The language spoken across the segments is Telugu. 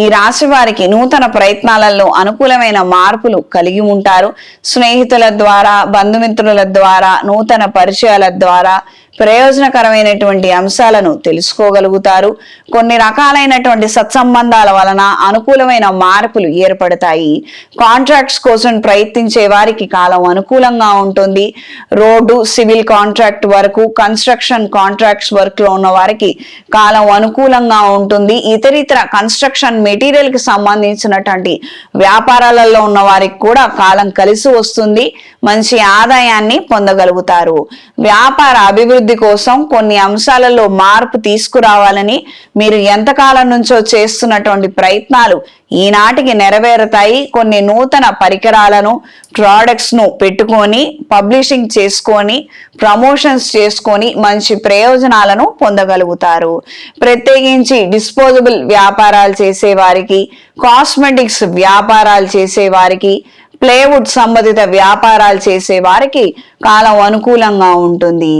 ఈ రాశి వారికి నూతన ప్రయత్నాలలో అనుకూలమైన మార్పులు కలిగి ఉంటారు. స్నేహితుల ద్వారా బంధుమిత్రుల ద్వారా నూతన పరిచయాల ద్వారా ప్రయోజనకరమైనటువంటి అంశాలను తెలుసుకోగలుగుతారు. కొన్ని రకాలైనటువంటి సత్సంబంధాల వలన అనుకూలమైన మార్పులు ఏర్పడతాయి. కాంట్రాక్ట్స్ కోసం ప్రయత్నించే వారికి కాలం అనుకూలంగా ఉంటుంది. రోడ్డు సివిల్ కాంట్రాక్ట్ వరకు కన్స్ట్రక్షన్ కాంట్రాక్ట్స్ వర్క్లో ఉన్న వారికి కాలం అనుకూలంగా ఉంటుంది. ఇతరితర కన్స్ట్రక్షన్ మెటీరియల్కి సంబంధించినటువంటి వ్యాపారాలలో ఉన్న వారికి కూడా కాలం కలిసి వస్తుంది. మంచి ఆదాయాన్ని పొందగలుగుతారు. వ్యాపార అభివృద్ధి అభివృద్ధి కోసం కొన్ని అంశాలలో మార్పు తీసుకురావాలని మీరు ఎంతకాలం నుంచో చేస్తున్నటువంటి ప్రయత్నాలు ఈనాటికి నెరవేరుతాయి. కొన్ని నూతన పరికరాలను ప్రోడక్ట్స్ను పెట్టుకొని పబ్లిషింగ్ చేసుకొని ప్రమోషన్స్ చేసుకొని మంచి ప్రయోజనాలను పొందగలుగుతారు. ప్రత్యేకించి డిస్పోజబుల్ వ్యాపారాలు చేసే వారికి కాస్మెటిక్స్ వ్యాపారాలు చేసే వారికి ప్లేవుడ్ సంబంధిత వ్యాపారాలు చేసే వారికి కాలం అనుకూలంగా ఉంటుంది.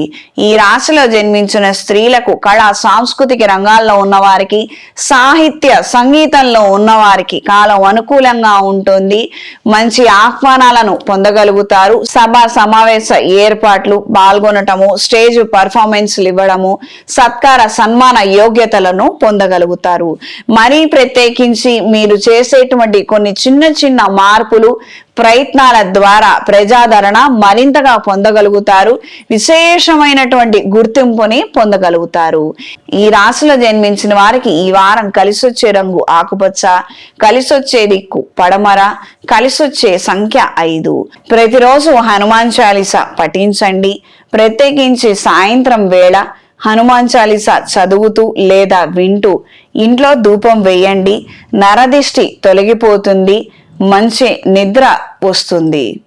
ఈ రాశిలో జన్మించిన స్త్రీలకు కళా సాంస్కృతిక రంగాల్లో ఉన్నవారికి సాహిత్య సంగీతంలో ఉన్నవారికి కాలం అనుకూలంగా ఉంటుంది. మంచి ఆహ్వానాలను పొందగలుగుతారు. సభ సమావేశ ఏర్పాట్లు పాల్గొనటము స్టేజ్ పర్ఫార్మెన్స్లు ఇవ్వడము సత్కార సన్మాన యోగ్యతలను పొందగలుగుతారు. మరీ ప్రత్యేకించి మీరు చేసేటువంటి కొన్ని చిన్న చిన్న మార్పులు ప్రయత్నాల ద్వారా ప్రజాదరణ మరింతగా పొందగలుగుతారు విశేషమైనటువంటి గుర్తింపుని పొందగలుగుతారు. ఈ రాశిలో జన్మించిన వారికి ఈ వారం కలిసొచ్చే రంగు ఆకుపచ్చ కలిసొచ్చే దిక్కు పడమర కలిసొచ్చే సంఖ్య ఐదు. ప్రతిరోజు హనుమాన్ చాలీస పఠించండి. ప్రత్యేకించి సాయంత్రం వేళ హనుమాన్ చాలీస చదువుతూ లేదా వింటూ ఇంట్లో ధూపం వేయండి. నరదిష్టి తొలగిపోతుంది. మంచి నిద్ర వస్తుంది.